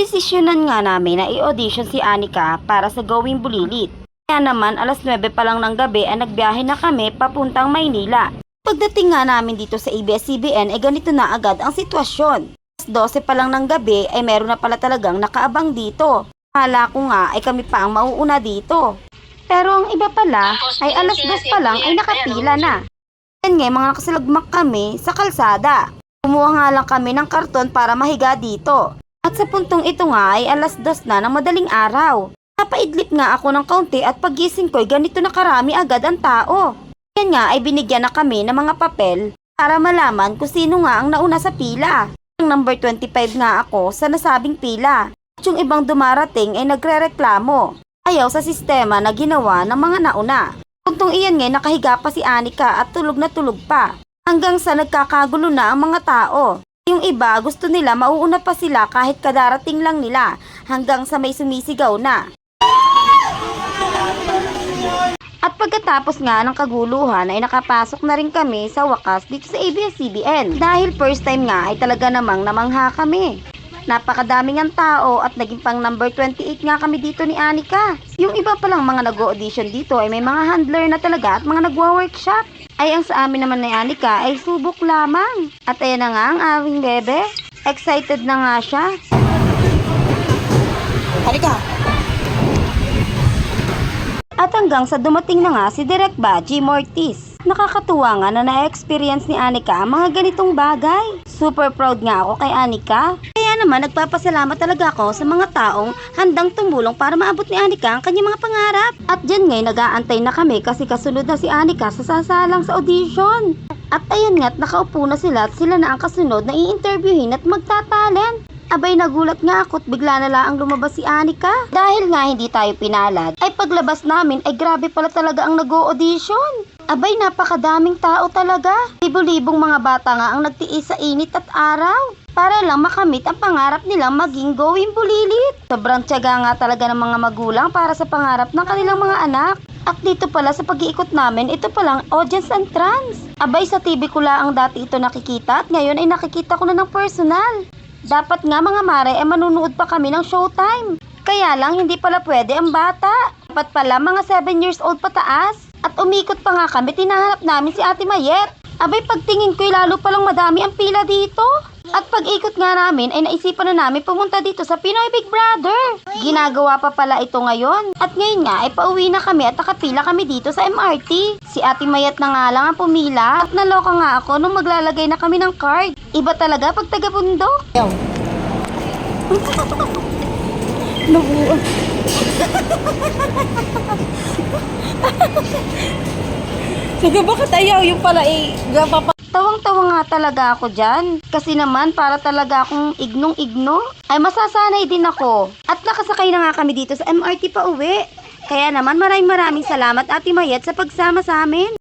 Napagdesisyonan nga namin na i-audition si Anika para sa Going Bulilit. Kaya naman alas 9 pa lang ng gabi ay nagbiyahe na kami papuntang Maynila. Pagdating nga namin dito sa ABS-CBN ay ganito na agad ang sitwasyon. Alas 12 pa lang ng gabi ay meron na pala talagang nakaabang dito. Kala ko nga ay kami pa ang mauuna dito. Pero ang iba pala ay alas 2 pa lang ay nakapila na. Yan nga mga nakasalagmak kami sa kalsada. Kumuha nga lang kami ng karton para mahiga dito. At sa puntong ito nga ay alas dos na ng madaling araw. Napaidlip nga ako ng kaunti at pagising ko'y ganito na karami agad ang tao. Yan nga ay binigyan na kami ng mga papel para malaman kung sino nga ang nauna sa pila. Ang number 25 nga ako sa nasabing pila. At yung ibang dumarating ay nagre-reklamo. Ayaw sa sistema na ginawa ng mga nauna. Puntong iyan nga nakahiga pa si Anika at tulog na tulog pa. Hanggang sa nagkakagulo na ang mga tao. Yung iba gusto nila mauuna pa sila kahit kadarating lang nila hanggang sa may sumisigaw na. At pagkatapos nga ng kaguluhan ay nakapasok na rin kami sa wakas dito sa ABS-CBN. Dahil first time nga ay talaga namang namangha kami. Napakadaming ang tao at naging pang number 28 nga kami dito ni Anika. Yung iba palang mga nag-audition dito ay may mga handler na talaga at mga nagwa-workshop. Ay ang sa amin naman ni Anika ay subok lamang. At ayan na nga ang aming bebe. Excited na nga siya. Halika. At hanggang sa dumating na nga si Direk Baji Mortis. Nakakatuwa nga na na-experience ni Anika ang mga ganitong bagay. Super proud nga ako kay Anika. Naman nagpapasalamat talaga ako sa mga taong handang tumulong para maabot ni Anika ang kanyang mga pangarap. At dyan nga'y nag-aantay na kami kasi kasunod na si Anika sa sasalang sa audition. At ayan nga't nakaupo na sila at sila na ang kasunod na i-interviewin at magtatalent. Abay nagulat nga ako't bigla na lang lumabas si Anika. Dahil nga hindi tayo pinalad, ay paglabas namin ay grabe pala talaga ang nag-audition. Abay napakadaming tao talaga. Libo-libong mga bata nga ang nagtiis sa init at araw. Para lang makamit ang pangarap nilang maging going bulilit. Sobrang tiyaga nga talaga ng mga magulang para sa pangarap ng kanilang mga anak. At dito pala sa pag-iikot namin, ito palang audience entrance. Abay sa TV ko lang dati ito nakikita at ngayon ay nakikita ko na ng personal. Dapat nga mga mare ay manunood pa kami ng showtime. Kaya lang hindi pala pwede ang bata. Dapat pala mga 7 years old pataas. At umikot pa nga kami, tinahanap namin si Ate Mayet. Abay pagtingin ko'y lalo palang madami ang pila dito. At pag-ikot nga namin ay naisipan na namin pumunta dito sa Pinoy Big Brother. Ginagawa pa pala ito ngayon. At ngayon nga ay pauwi na kami at nakapila kami dito sa MRT. Si Ate Mayat na nga lang ang pumila at naloka nga ako nung maglalagay na kami ng card. Iba talaga pag taga-bundok. Nabuo. Sige, bakit ayaw? Yung pala eh, gapapa... Tawang-tawa nga talaga ako dyan. Kasi naman para talaga akong ignong-igno. Ay masasanay din ako. At nakasakay na nga kami dito sa MRT pa uwi. Kaya naman maraming maraming salamat Ate Mayet sa pagsama sa amin.